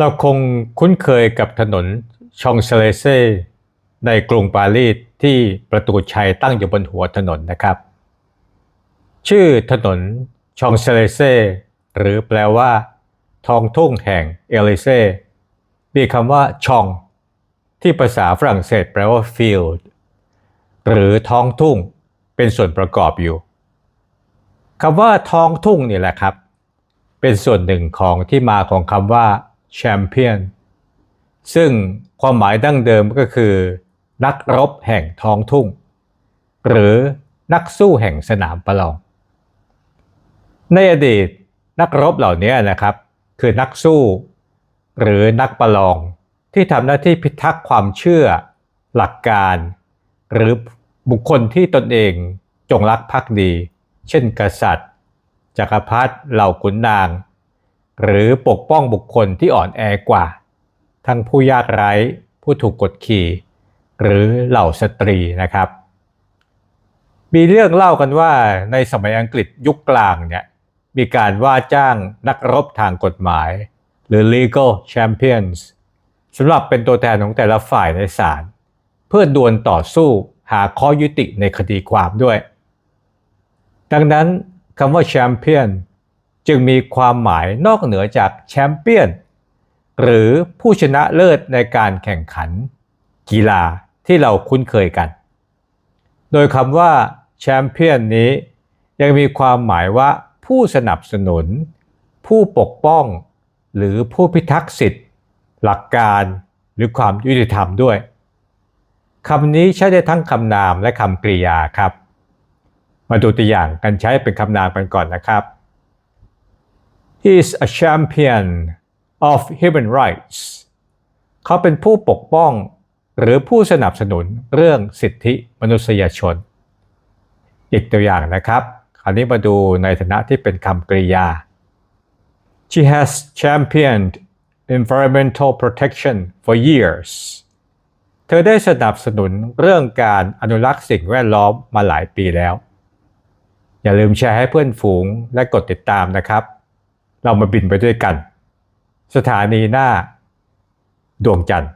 เราคงคุ้นเคยกับถนนชองเซเลเซ่ในกรุงปารีสที่ประตูชัยตั้งอยู่บนหัวถนนนะครับ ชื่อถนนชองเซเลเซ่หรือแปลว่า ทองทุ่งแห่งเอลิเซ่มีคำว่าชอง ที่ภาษาฝรั่งเศสแปลว่า field หรือท้องทุ่งเป็นส่วนประกอบอยู่คำว่าท้องทุ่งนี่แหละครับ เป็นส่วนหนึ่งของที่มาของคำว่า แชมเปี้ยนซึ่งความหมายดั้งเดิมก็คือ นักรบแห่งท้องทุ่ง หรือนักสู้แห่งสนามประลอง ในอดีตนักรบเหล่านี้นะครับ คือนักสู้ หรือนักประลองที่ทำหน้าที่พิทักษ์ความเชื่อ หลักการ หรือบุคคลที่ตนเองจงรักภักดี เช่นกษัตริย์จักรพรรดิเหล่าขุนนาง หรือปกป้องบุคคลที่อ่อนแอกว่า ทั้งผู้ยากไร้ ผู้ถูกกดขี่ หรือเหล่าสตรีนะครับ มีเรื่องเล่ากันว่าในสมัยอังกฤษยุคกลางเนี่ยมีการว่าจ้างนักรบทางกฎหมาย หรือ legal champions สำหรับเป็นตัวแทนของแต่ละฝ่ายในศาลเพื่อดวลต่อสู้หาข้อยุติในคดีความด้วย ดังนั้นคำว่าแชมเปี้ยน จึงมีความหมายนอกเหนือจากแชมเปี้ยน หรือผู้ชนะเลิศในการแข่งขัน กีฬาที่เราคุ้นเคยกัน โดยคำว่าแชมเปี้ยนนี้ ยังมีความหมายว่าผู้สนับสนุน ผู้ปกป้อง หรือผู้พิทักษ์สิทธิ์ หลักการหรือความยุติธรรมด้วยคำนี้ใช้ได้ทั้งคำนามและคำกริยาครับ มาดูตัวอย่างการใช้เป็นคำนามกันก่อนนะครับ He is a champion of human rights เขาเป็นผู้ปกป้องหรือผู้สนับสนุนเรื่องสิทธิมนุษยชน อีกตัวอย่างนะครับ คราวนี้มาดูในฐานะที่เป็นคำกริยา She has championed environmental protection for years เธอได้สนับสนุนเรื่องการอนุรักษ์สิ่งแวดล้อมมาหลายปีแล้ว อย่าลืมแชร์ให้เพื่อนฝูงและกดติดตามนะครับ เรามาบินไปด้วยกัน สถานีหน้า ดวงจันทร์